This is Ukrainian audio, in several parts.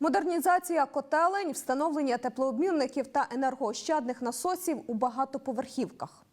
Модернізація котелень, встановлення теплообмінників та енергоощадних насосів у багатоповерхівках.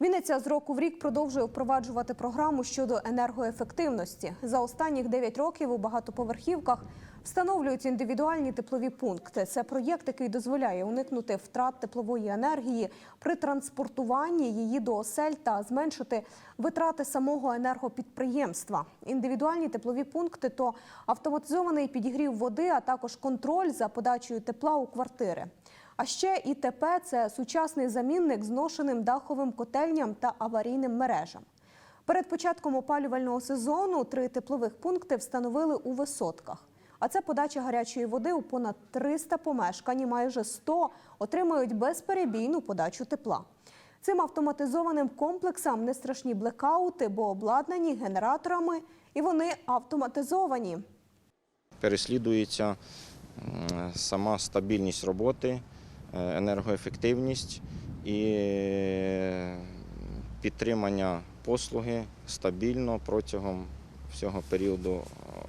Вінниця з року в рік продовжує впроваджувати програму щодо енергоефективності. За останніх 9 років у багатоповерхівках встановлюють індивідуальні теплові пункти. Це проєкт, який дозволяє уникнути втрат теплової енергії при транспортуванні її до осель та зменшити витрати самого енергопідприємства. Індивідуальні теплові пункти то автоматизований підігрів води, а також контроль за подачею тепла у квартири. А ще ІТП – це сучасний замінник зношеним даховим котельням та аварійним мережам. Перед початком опалювального сезону три теплових пункти встановили у висотках. А це подача гарячої води у понад 300 помешкань майже 100 отримують безперебійну подачу тепла. Цим автоматизованим комплексам не страшні блекаути, бо обладнані генераторами і вони автоматизовані. переслідується сама стабільність роботи, е, енергоефективність і е, підтримання послуги стабільно протягом всього періоду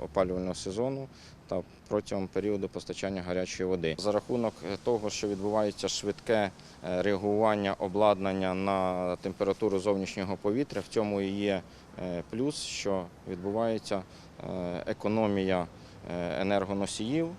опалювального сезону та протягом періоду постачання гарячої води. За рахунок того, що відбувається швидке е, реагування обладнання на температуру зовнішнього повітря, в цьому і є е, плюс, що відбувається е, економія енергоносіїв